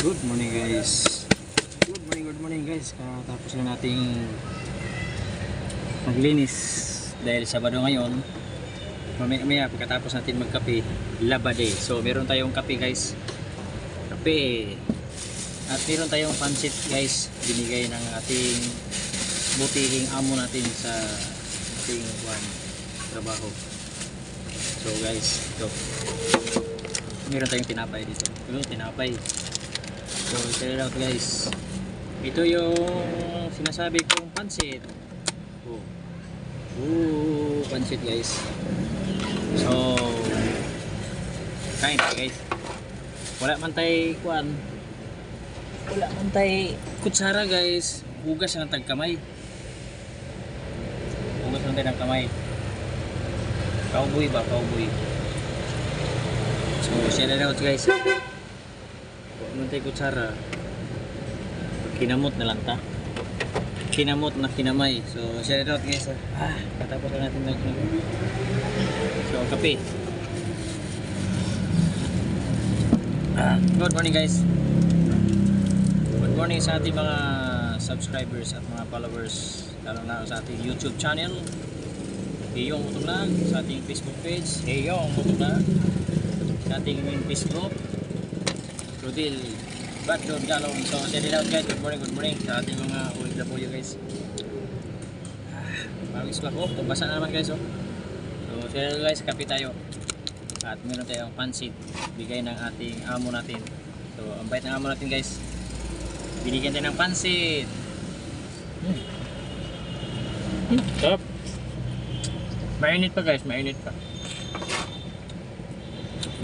Good morning guys. Good morning, good morning guys. Katapos na nating maglinis dahil Sabado ngayon. Mamaya maya pagkatapos natin magkape, laba day. So meron tayong kape guys. Kape. At meron tayong pansit guys. Binigay ng ating butihing amo natin sa ating one, trabaho. So guys, ito. Meron tayong tinapay dito. Ito, tinapay. So, check it out guys. Ito yung sinasabi kong pansit. Oh. Ooh, pansit guys. So, kain tayo guys. Wala man tay kuan. Wala man tay kutsara guys. Hugas ng tagkamay. Hugas ng ng kamay. Cowboy ba? Cowboy. So, share it out guys. Huwag man tayo kutsara. Kinamot na lang ta. Kinamot na kinamay. So, share it out guys. Ah, katapos na natin nag So, kape. Ah, good morning guys. Good morning sa ating mga subscribers at mga followers lalo na sa ating YouTube channel. Heyong Mutulag sa ating Facebook page. Heyong Mutulag sa ating Facebook. Rodil Badron Galong. So, share it out guys. Good morning, good morning sa ating mga OFW guys. Ah, Parang isla ko. Ito, basa na naman guys. Oh. So, share it out guys. Kape tayo. At meron tayong pansit. Bigay ng ating amo natin. So, ang bait ng amo natin guys. Binigyan tayo ng pansit. Hmm. Mainit pa guys, mainit pa.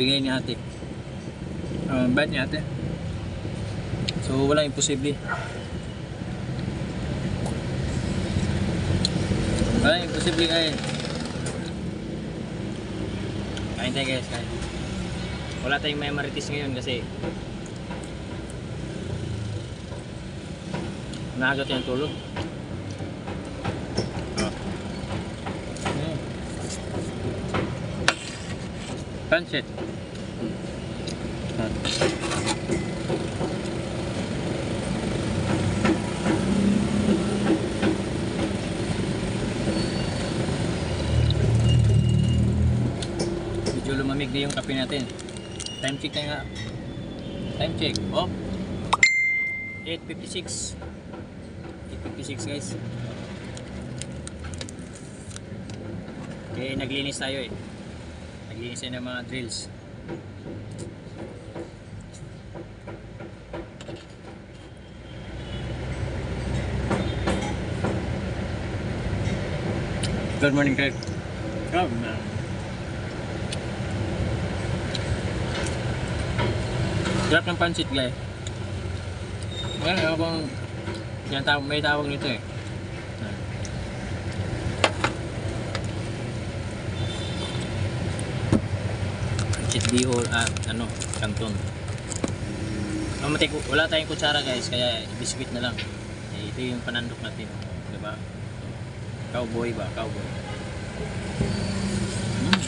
Bigay ni ate. Um, bait ni ate. So walang imposible. Walang imposible kain. Kain tayo guys, kain. Wala tayong may ngayon kasi Naagat yung tulog. Oh. Mm. Pancit. Ah. Medyo lumamig na yung kape natin. Time check na nga. Time check. Oh. 8.56. 8.56 guys. Okay, naglinis tayo eh. Naglinis tayo ng mga drills. Good morning, Craig. Come na. Sarap ng pansit, guys. Well, ako bang yan tawag, may tawag nito eh. Pansit bihol at ano, kanton. Matik, wala tayong kutsara guys, kaya biscuit na lang. Eh, ito yung panandok natin, di ba? Cowboy ba? Cowboy. Mm.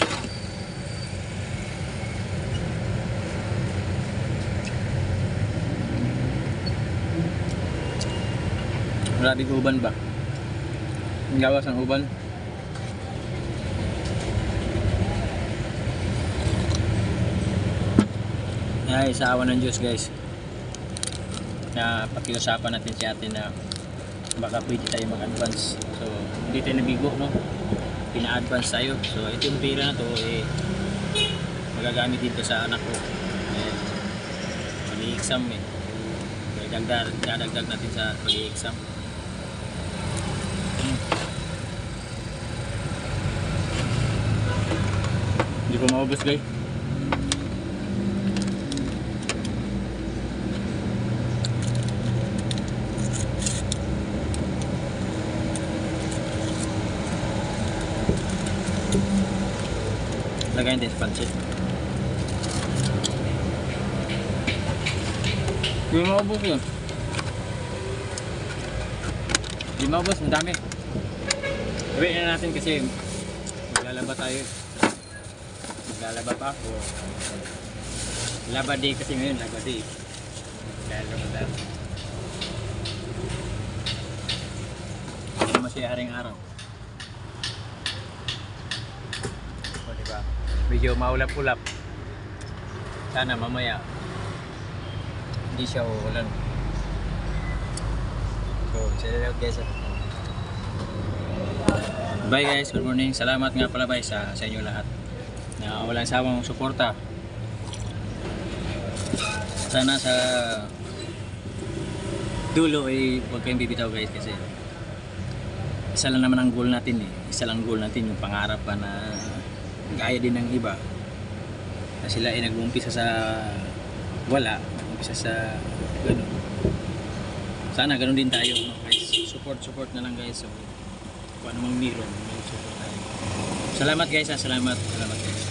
Maraming uban ba? Ang gawas ng uban. Ay, sa awa ng Diyos guys. Na pakiusapan natin si ate na baka pwede tayo mag-advance. So, hindi tayo nabigo, no? Pina-advance tayo. So, ito yung pera na to, eh, magagamit dito sa anak ko. Eh, mag-i-exam eh. So, dagdag, dadagdag natin sa pag-i-exam. Hindi ko maubos guys. Lagayin din sa pancit. Hindi maubos yun. Hindi maubos, ang dami. Gawin na natin kasi maglalaba tayo. Maglalaba pa ako. Laba day kasi ngayon, laba day. Lalo na. Hindi naman siya haring araw. O, diba? Medyo maulap-ulap. Sana mamaya hindi siya uulan. So, sila out guys. Bye guys, good morning. Salamat nga pala bye sa, sa inyo lahat. Na walang sawang suporta. Sana sa dulo ay huwag kayong bibitaw guys kasi isa lang naman ang goal natin eh. Isa lang goal natin yung pangarap pa na gaya din ng iba. Na sila ay nag-uumpisa sa wala, nag-uumpisa sa ganun. Sana ganun din tayo no? guys. Support, support na lang guys. So, kung ano mang meron, may support tayo. Salamat guys ha, salamat. Salamat guys.